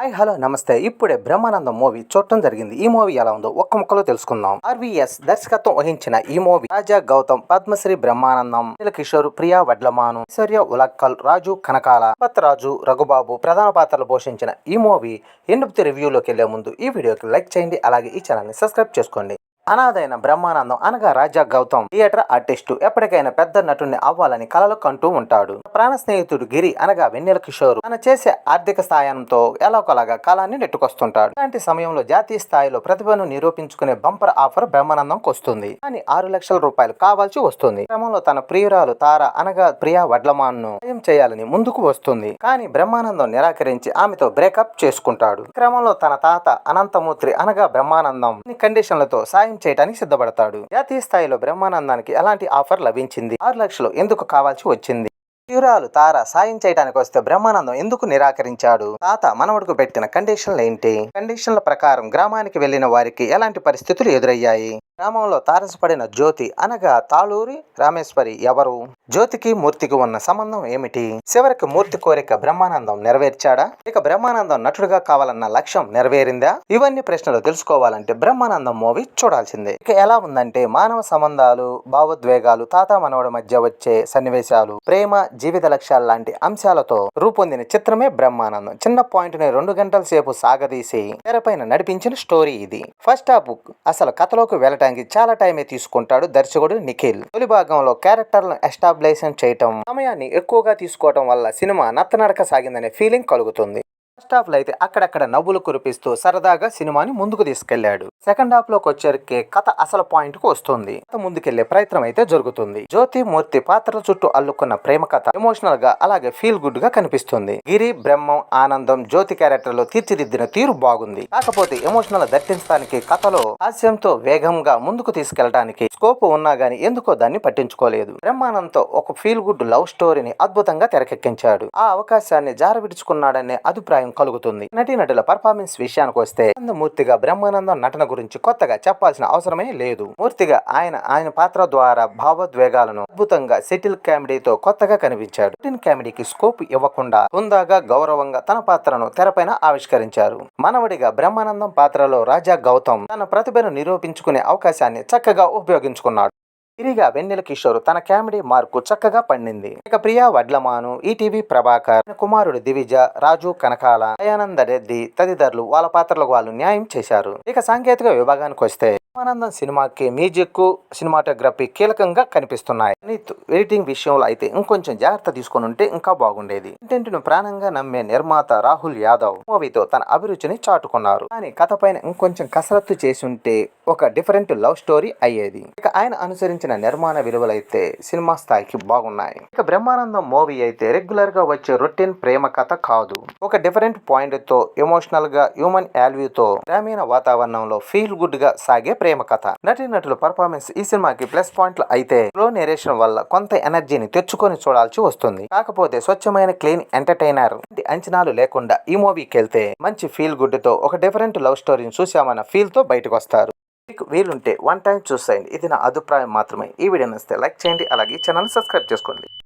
Hi hello నమస్తే. ఇప్పుడే Brahmanandam movie చూడటం జరిగింది. ఈ మూవీ ఎలా ఉందో ఒక్క ముక్కలో తెలుసుకుందాం. ఆర్వీఎస్ దర్శకత్వం వహించిన ఈ మూవీ రాజా గౌతమ్ పద్మశ్రీ బ్రహ్మానందం నీల కిషోర్ ప్రియా వడ్లమాను ఐశ్వర్య ఉలక్కల్ రాజు కనకాల రాజు రఘుబాబు ప్రధాన పాత్రలు పోషించిన ఈ మూవీ ఎండుపుతి రివ్యూలోకి వెళ్ళే ముందు ఈ వీడియోకి లైక్ చేయండి. అలాగే ఈ ఛానల్ని సబ్స్క్రైబ్ చేసుకోండి. అనాథైన బ్రహ్మానందం అనగా రాజా గౌతమ్. Theatre artist. ఎప్పటికైనా పెద్ద నటుడిని అవ్వాలని కలలు కంటూ ఉంటాడు. ప్రాణ స్నేహితుడు గిరి అనగా వెన్నెల కిషోర్. తన చేసే ఆర్థిక సాయంతో ఎలాకొలాగా కాలాన్ని నెట్టుకొస్తుంటాడు. ఇలాంటి సమయంలో జాతీయ స్థాయిలో ప్రతిభను నిరూపించుకునే బంపర్ ఆఫర్ బ్రహ్మానందంకి వస్తుంది. కానీ ఆరు లక్షల రూపాయలు కావాల్సి వస్తుంది. క్రమంలో తన ప్రియురాలు తార అనగా ప్రియా వడ్లమాన్ను సాయం చేయాలని ముందుకు వస్తుంది. కానీ బ్రహ్మానందం నిరాకరించి ఆమెతో బ్రేకప్ చేసుకుంటాడు. క్రమంలో తన తాత అనంతమూర్తి అనగా బ్రహ్మానందం. కండిషన్లతో సాయం చేయడానికి సిద్ధపడతాడు. జాతీయ స్థాయిలో బ్రహ్మానందానికి ఎలాంటి ఆఫర్ లభించింది? ఆరు లక్షలు ఎందుకు కావాల్సి వచ్చింది? శివరాలు తార సాయం చేయడానికి వస్తే బ్రహ్మానందం ఎందుకు నిరాకరించాడు? తాత మనవడుకు పెట్టిన కండిషన్లు ఏంటి? కండిషన్ల ప్రకారం గ్రామానికి వెళ్ళిన వారికి ఎలాంటి పరిస్థితులు ఎదురయ్యాయి? గ్రామంలో తారసపడిన జ్యోతి అనగా తాళూరి రామేశ్వరి ఎవరు? జ్యోతికి మూర్తికి ఉన్న సంబంధం ఏమిటి? చివరికి మూర్తి కోరిక బ్రహ్మానందం నెరవేర్చాడా? ఇక బ్రహ్మానందం నటుడుగా కావాలన్న లక్ష్యం నెరవేరిందా? ఇవన్నీ ప్రశ్నలు తెలుసుకోవాలంటే బ్రహ్మానందం మూవీ చూడాల్సిందే. ఇక ఎలా ఉందంటే మానవ సంబంధాలు భావోద్వేగాలు తాత మనవడి మధ్య వచ్చే సన్నివేశాలు ప్రేమ జీవిత లక్ష్యాలు లాంటి అంశాలతో రూపొందిన చిత్రమే బ్రహ్మానందం. చిన్న పాయింట్ని రెండు గంటల సేపు సాగదీసి తెరపైన నడిపించిన స్టోరీ ఇది. ఫస్ట్ హాఫ్ అసలు కథలోకి వెళ్ళటానికి చాలా టైమే తీసుకుంటాడు దర్శకుడు నిఖిల్. తొలి భాగంలో క్యారెక్టర్లను ఎస్టాబ్లిషన్ చేయటం సమయాన్ని ఎక్కువగా తీసుకోవటం వల్ల సినిమా నత్తనడక సాగిందనే ఫీలింగ్ కలుగుతుంది. ఫస్ట్ హాఫ్లో అయితే అక్కడక్కడ నవ్వులు కురిపిస్తూ సరదాగా సినిమాని ముందుకు తీసుకెళ్ళాడు సెకండ్ హాఫ్లోకి వచ్చేరికే కథ అసలు పాయింట్కు వస్తుంది. కథ ముందుకెళ్ళే ప్రయత్నం అయితే జరుగుతుంది. జ్యోతి మూర్తి పాత్రల చుట్టూ అల్లుకున్న ప్రేమ కథ ఎమోషనల్గా అలాగే ఫీల్ గుడ్గా కనిపిస్తుంది. గిరి బ్రహ్మం ఆనందం జ్యోతి క్యారెక్టర్లో తీర్చిదిద్దిన తీరు బాగుంది. కాకపోతే ఎమోషనల్ దట్టించడానికి కథలో హాస్యంతో వేగంగా ముందుకు తీసుకెళ్ళడానికి స్కోప్ ఉన్నా గానీ ఎందుకో దాన్ని పట్టించుకోలేదు. బ్రహ్మానందంతో ఒక ఫీల్ గుడ్ లవ్ స్టోరీని అద్భుతంగా తెరకెక్కించాడు. ఆ అవకాశాన్ని జారవిడుచుకున్నాడనే అభిప్రాయం కలుగుతుంది. నటీనటుల పర్ఫార్మెన్స్ విషయానికి వస్తే మూర్తిగా బ్రహ్మానందం నటన గురించి కొత్తగా చెప్పాల్సిన అవసరమే లేదు. మూర్తిగా ఆయన ఆయన పాత్ర ద్వారా భావోద్వేగాలను అద్భుతంగా సెటిల్ కామెడీతో కొత్తగా కనిపించాడు. సెటిల్ కామెడీకి స్కోప్ ఇవ్వకుండా హుందాగా గౌరవంగా తన పాత్రను తెరపైన ఆవిష్కరించారు. మనవడిగా బ్రహ్మానందం పాత్రలో రాజా గౌతమ్ తన ప్రతిభను నిరూపించుకునే అవకాశాన్ని చక్కగా ఉపయోగించుకున్నాడు. తిరిగా వెన్నెల కిషోర్ తన కామెడీ మార్కు చక్కగా పండింది. ఇక ప్రియా వడ్లమాను ఈటీవీ ప్రభాకర్ కుమారుడు దివిజ రాజు కనకాల దయానంద రెడ్డి తదితరులు వాళ్ళ పాత్రలకు వాళ్ళు న్యాయం చేశారు. ఇక సాంకేతిక విభాగానికి వస్తే ఆనందం సినిమాకి మ్యూజిక్ సినిమాటోగ్రఫీ కీలకంగా కనిపిస్తున్నాయి. ఎడిటింగ్ విషయంలో అయితే ఇంకొంచెం జాగ్రత్త తీసుకొని ఉంటే ఇంకా బాగుండేది. కంటెంట్ను ప్రాణంగా నమ్మే నిర్మాత రాహుల్ యాదవ్ మూవీతో తన అభిరుచిని చాటుకున్నారు. కానీ కథ పైన ఇంకొంచెం కసరత్తు చేసి ఉంటే ఒక డిఫరెంట్ లవ్ స్టోరీ అయ్యేది. ఇక ఆయన అనుసరించిన నిర్మాణ విలువలైతే సినిమా స్థాయికి బాగున్నాయి. ఇక బ్రహ్మానందం మూవీ అయితే రెగ్యులర్గా వచ్చే రొటీన్ ప్రేమ కథ కాదు. ఒక డిఫరెంట్ పాయింట్తో ఎమోషనల్గా హ్యూమన్తో గ్రామీణ వాతావరణంలో ఫీల్ గుడ్గా సాగే ప్రేమ కథ. నటీనటుల పర్ఫార్మెన్స్ ఈ సినిమాకి ప్లస్ పాయింట్లు అయితే స్లో నేరేషన్ వల్ల కొంత ఎనర్జీని తెచ్చుకొని చూడాల్సి వస్తుంది. కాకపోతే స్వచ్ఛమైన క్లీన్ ఎంటర్టైనర్ అంచనాలు లేకుండా ఈ మూవీకి వెళ్తే మంచి ఫీల్ గుడ్తో ఒక డిఫరెంట్ లవ్ స్టోరీని చూసామన్న ఫీల్తో బయటకు వస్తారు మీకు వీలుంటే వన్ టైం చూసేయండి. ఇది నా అభిప్రాయం మాత్రమే. ఈ వీడియో నచ్చితే లైక్ చేయండి. అలాగే ఛానల్ సబ్స్క్రైబ్ చేసుకోండి.